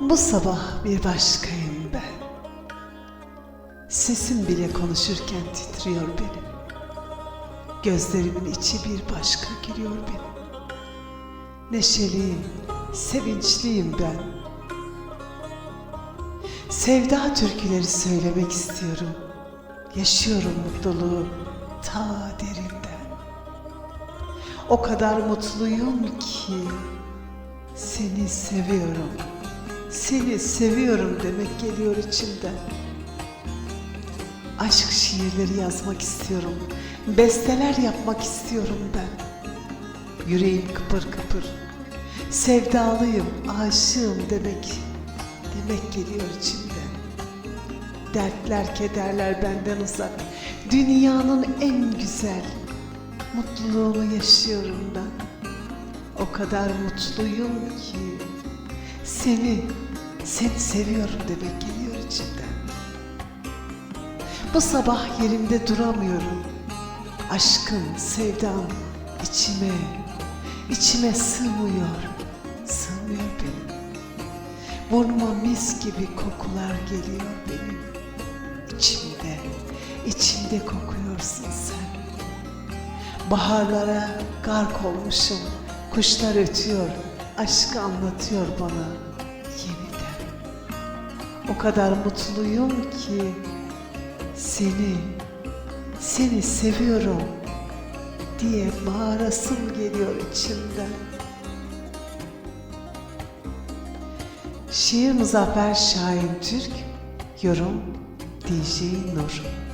Bu sabah bir başkayım ben. Sesim bile konuşurken titriyor benim. Gözlerimin içi bir başka gülüyor benim. Neşeliyim, sevinçliyim ben. Sevda türküleri söylemek istiyorum. Yaşıyorum mutluluğu ta derinden. O kadar mutluyum ki seni seviyorum. Seni seviyorum demek geliyor içimden. Aşk şiirleri yazmak istiyorum. Besteler yapmak istiyorum ben. Yüreğim kıpır kıpır. Sevdalıyım, aşığım demek demek geliyor içimden. Dertler, kederler benden uzak. Dünyanın en güzel mutluluğunu yaşıyorum ben. O kadar mutluyum ki seni, seni seviyorum demek geliyor içimden. Bu sabah yerimde duramıyorum. Aşkım, sevdam içime, içime sığmıyor, sığmıyor benim. Burnuma mis gibi kokular geliyor benim. İçimde, içimde kokuyorsun sen. Baharlara gark olmuşum. Kuşlar ötüyor, aşkı anlatıyor bana. O kadar mutluyum ki seni, seni seviyorum diye bağırasım geliyor içimden. Şiir Muzaffer Şahin Türk, yorum DJ Nur.